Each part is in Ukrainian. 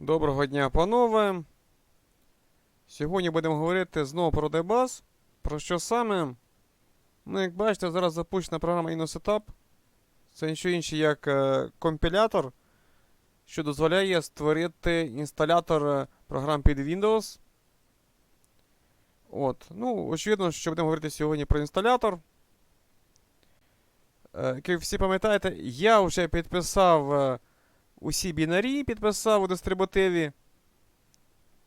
Доброго дня, панове. Сьогодні будемо говорити знову про дебаз. Про що саме? Ну, як бачите, зараз запущена програма InnoSetup. Це нічого інше, як е, компілятор, що дозволяє створити інсталятор е, програм під Windows. От. Ну, очевидно, що будемо говорити сьогодні про інсталятор. Е, як ви всі пам'ятаєте, я вже підписав. Усі бінарі підписав у дистрибутиві.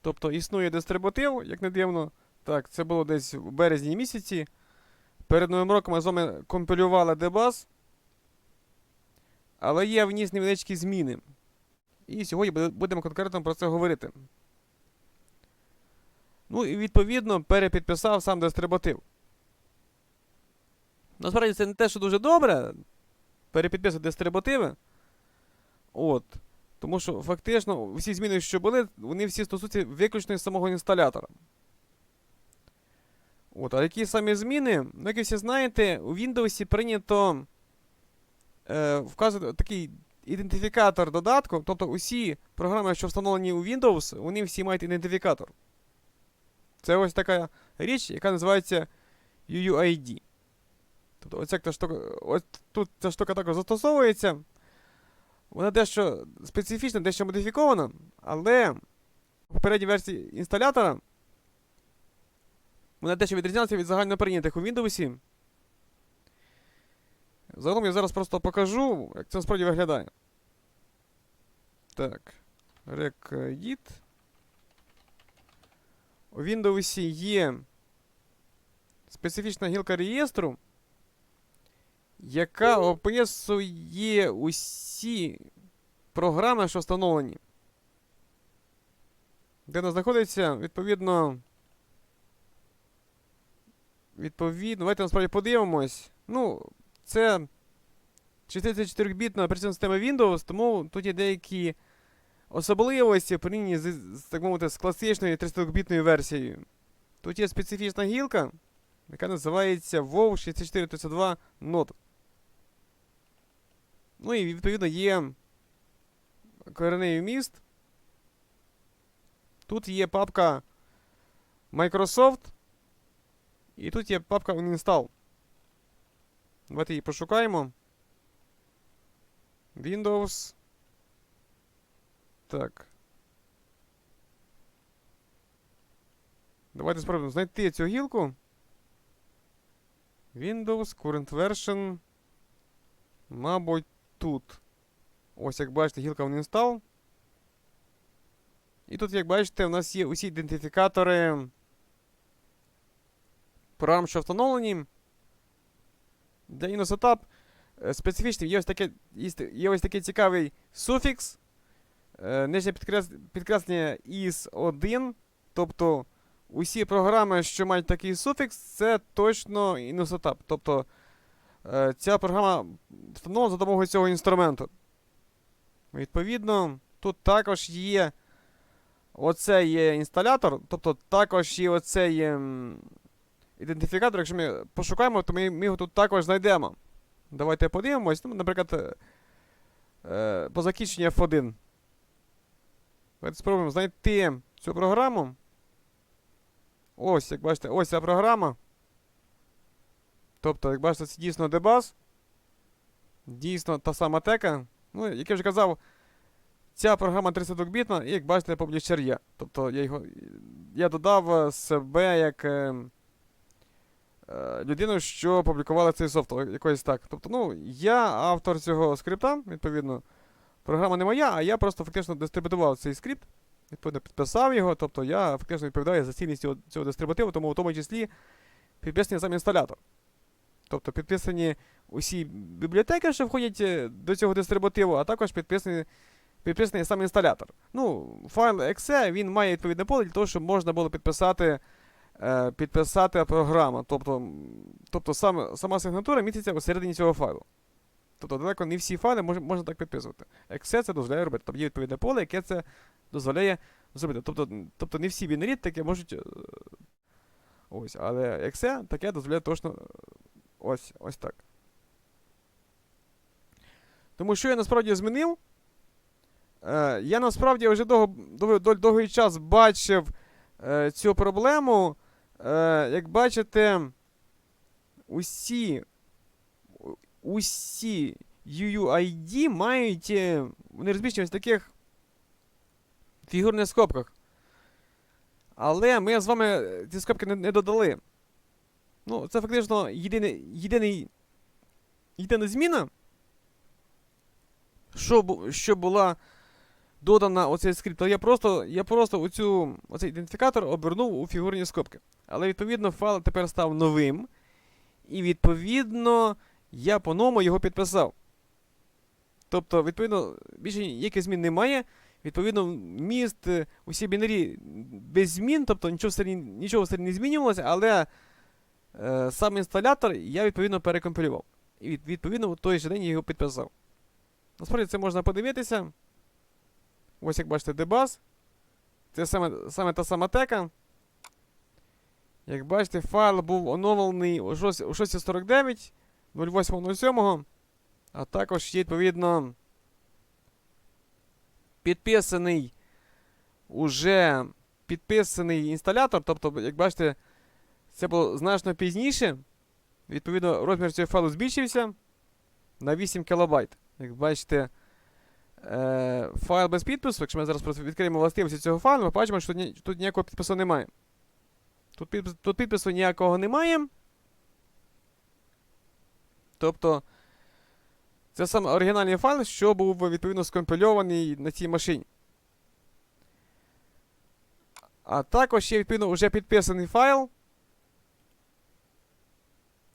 Тобто існує дистрибутив, як не дивно. Так, це було десь в березні місяці. Перед новим роком ми з вами компілювали дебаз. Але є вніс невеличкі зміни. І сьогодні будемо конкретно про це говорити. Ну і відповідно перепідписав сам дистрибутив. Насправді це не те, що дуже добре. Перепідписувати дистрибутиви. От. Тому що фактично всі зміни, що були, вони всі стосуються виключно самого інсталятора. От, а які самі зміни? Ну, як ви всі знаєте, у Windows прийнято е, вказувати такий ідентифікатор додатку. Тобто усі програми, що встановлені у Windows, вони всі мають ідентифікатор. Це ось така річ, яка називається UUID. Тобто, та штука, ось тут ця штука також застосовується. Вона дещо специфічна, дещо модифікована, але в попередній версії інсталятора вона дещо відрізнялася від загально прийнятих у Windows. Загалом я зараз просто покажу, як це насправді виглядає. Так. Reqdit. У Windows є специфічна гілка реєстру, яка описує усі програми, що встановлені. Де вона знаходиться, відповідно. Відповідно, давайте насправді подивимось. Ну, це 64-бітна операційна система Windows, тому тут є деякі особливості порівняні з, так мовити, з класичною 32-бітною версією. Тут є специфічна гілка, яка називається WoW 6432 Node. Ну і відповідно є кореневий міст. Тут є папка Microsoft. І тут є папка Uninstall. Давайте її пошукаємо. Windows. Так. Давайте спробуємо знайти цю гілку. Windows, Current Version. Мабуть, тут. Ось, як бачите, гілка Uninstall. І тут, як бачите, у нас є усі ідентифікатори програм, що встановлені. Для InnoSetup е, специфічним є ось таке, є, ось такий цікавий суфікс. Е, Нижнє підкрес, підкреслення is 1. Тобто усі програми, що мають такий суфікс, це точно InnoSetup. Тобто ця програма встановлена за допомогою цього інструменту. Відповідно, тут також є оцей інсталятор, тобто також є оцей ідентифікатор. Якщо ми пошукаємо, то ми, ми його тут також знайдемо. Давайте подивимось. Ну, наприклад, е, е, по закінченню F1. Давайте спробуємо знайти цю програму. Ось, як бачите, ось ця програма. Тобто, як бачите, це дійсно дебаз. Дійсно та сама тека. Ну, як я вже казав, ця програма 32-бітна, і як бачите, публічер є. Тобто я його. Я додав е, себе як е, е, людину, що публікувала цей софт, якось так. Тобто, ну, я автор цього скрипта, відповідно. Програма не моя, а я просто фактично дистрибутував цей скрипт, відповідно, підписав його, тобто я фактично відповідаю за цінність цього, цього дистрибутиву, тому в тому числі підписаний сам інсталятор. Тобто підписані усі бібліотеки, що входять е, до цього дистрибутиву, а також підписаний, підписаний сам інсталятор. Ну, файл .exe, він має відповідне поле для того, щоб можна було підписати, е, підписати програму. Тобто, тобто сам, сама сигнатура міститься усередині цього файлу. Тобто далеко не всі файли мож, можна так підписувати. Exe це дозволяє робити. Тобто є відповідне поле, яке це дозволяє зробити. Тобто, тобто не всі бінарі таке можуть. е, Ось, але Exe таке дозволяє точно. Ось, ось так. Тому що я насправді змінив. Е, я насправді вже довго, дов- довгий час бачив е, цю проблему. Е, як бачите, усі, усі UUID мають. е, Вони розміщені в таких фігурних скобках. Але ми з вами ці скобки не, не додали. Ну, це фактично єдиний, єдиний, єдина зміна, що, що була додана оцей скрипт. Я просто, я просто оцю, оцей ідентифікатор обернув у фігурні скобки. Але відповідно файл тепер став новим. І відповідно я по-новому його підписав. Тобто, відповідно, більше ніяких змін немає. Відповідно, міст, е, усі бінарі без змін, тобто нічого всередині, нічого всередині не змінювалося, але е, сам інсталятор я відповідно перекомпілював. І від, відповідно в той же день його підписав. Насправді це можна подивитися. Ось як бачите, дебаз. Це саме, саме та сама тека. Як бачите, файл був оновлений у 6 у 6.49 08.07. А також є відповідно підписаний уже підписаний інсталятор. Тобто, як бачите, це було значно пізніше. Відповідно, розмір цього файлу збільшився на 8 кБ. Як бачите, е, файл без підпису. Якщо ми зараз просто відкриємо властивості цього файлу, ми бачимо, що тут, ні- тут ніякого підпису немає. Тут, підпис, тут підпису ніякого немає. Тобто, це саме оригінальний файл, що був відповідно скомпільований на цій машині. А також є відповідно вже підписаний файл.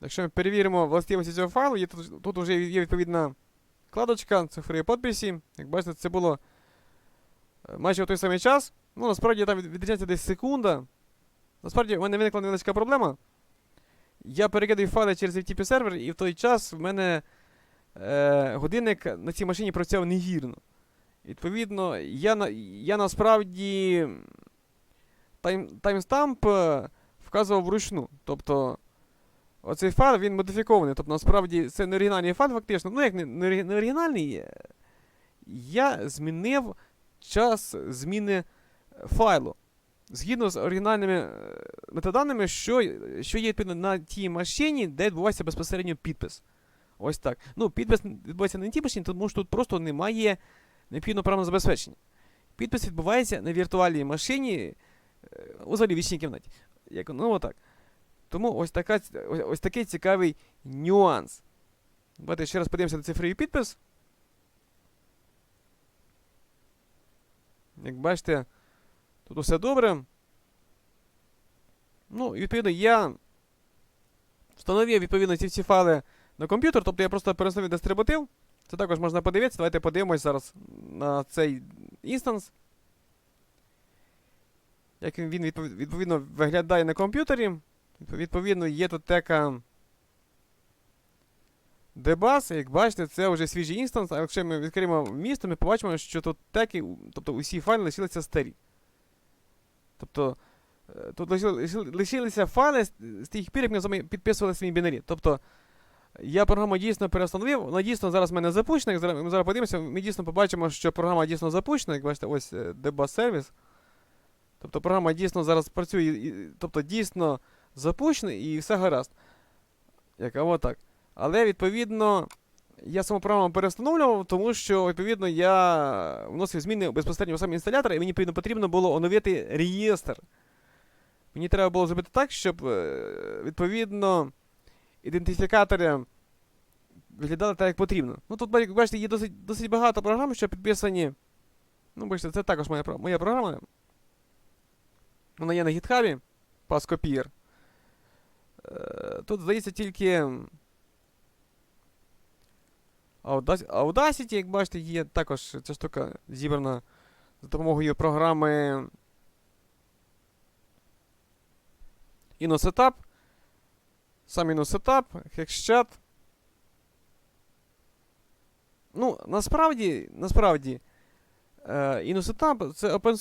Якщо ми перевіримо властивості цього файлу, є тут, тут вже є відповідна вкладочка, цифри підписі. Як бачите, це було е, майже в той самий час. Ну, насправді там відрізняється десь секунда. Насправді, в мене виникла невеличка проблема. Я перекидаю файли через FTP сервер, і в той час в мене е, годинник на цій машині працював невірно. Відповідно, я, я насправді тайм, таймстамп е, вказував вручну. Тобто, оцей файл він модифікований. Тобто, насправді, це не оригінальний файл, фактично. Ну, як не, не, оригінальний, е, я змінив час зміни файлу. Згідно з оригінальними е, метаданими, що, що є на тій машині, де відбувається безпосередньо підпис. Ось так. Ну, підпис відбувається не на тій машині, тому що тут просто немає необхідного програмного забезпечення. Підпис відбувається на віртуальній машині е, взагалі вічній кімнаті. Як, ну, отак. Тому ось, така, ось, ось такий цікавий нюанс. Давайте ще раз подивимося на цифровий підпис. Як бачите, тут усе добре. Ну, і відповідно, я встановив відповідно ці всі файли на комп'ютер, тобто я просто перестановив дистрибутив. Це також можна подивитися. Давайте подивимось зараз на цей інстанс. Як він відповідно виглядає на комп'ютері. Відпов- Відповідно, є тут тека Debus, як бачите, це вже свіжий інстанс, а якщо ми відкриємо місто, ми побачимо, що тут теки, тобто усі файли лишилися старі. Тобто е, тут лишили- лишили- лишилися файли з, тих пір, як ми з підписували свої бінарі. Тобто я програму дійсно перестановив, вона дійсно зараз в мене запущена. Як ми зараз подивимося, ми дійсно побачимо, що програма дійсно запущена. Як бачите, ось Debug Service. Тобто програма дійсно зараз працює, тобто дійсно запущена і все гаразд. Як а отак. Але відповідно я саму програму перестановлював, тому що відповідно я вносив зміни безпосередньо в сам інсталятор, і мені відповідно, потрібно було оновити реєстр. Мені треба було зробити так, щоб е, відповідно ідентифікатори виглядали так, як потрібно. Ну тут, бачите, є досить, досить багато програм, що підписані. Ну, бачите, це також моя, моя програма. Вона є на гітхабі, Pascopier. Е, Тут, здається, тільки. Audacity, як бачите, є також ця штука зібрана за допомогою програми InnoSetup. Сам InnoSetup, HexChat. Ну, насправді, насправді, е, InnoSetup це open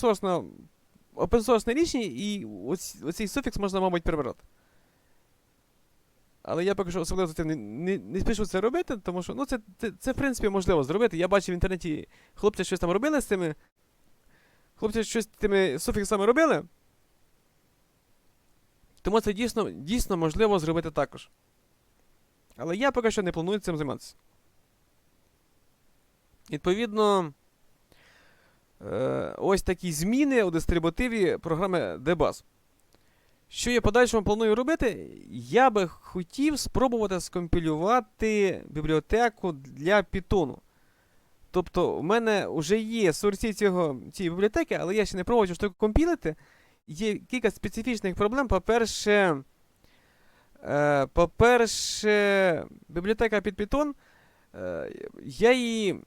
source рішення, і оцей суфікс можна, мабуть, прибрати. Але я поки що особливо не, не, не спішу це робити, тому що ну, це, це, це, в принципі, можливо зробити. Я бачив в інтернеті, хлопці щось там робили з цими. Хлопці щось тими суфіксами робили. Тому це дійсно, дійсно можливо зробити також. Але я поки що не планую цим займатися. Відповідно, е, ось такі зміни у дистрибутиві програми Debus. Що я подальшому планую робити? Я би хотів спробувати скомпілювати бібліотеку для Python. Тобто, у мене вже є сорці цього, цієї бібліотеки, але я ще не пробував штуку компілити. Є кілька специфічних проблем. По-перше, е, по-перше, бібліотека під Python, е, я її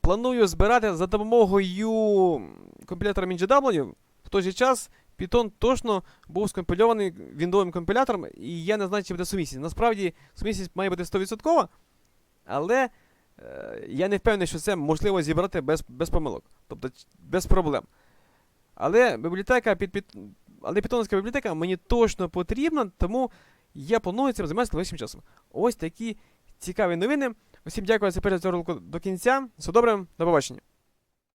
планую збирати за допомогою компілятора MinGW. В той же час Python точно був скомпільований віндовим компілятором, і я не знаю, чи буде сумісність. Насправді, сумісність має бути 100%, але е, я не впевнений, що це можливо зібрати без, без помилок, тобто без проблем. Але бібліотека під, під але Pythonська бібліотека мені точно потрібна, тому я планую цим займатися найближчим часом. Ось такі цікаві новини. Усім дякую за перегляд цього ролику до кінця. Все добре, до побачення.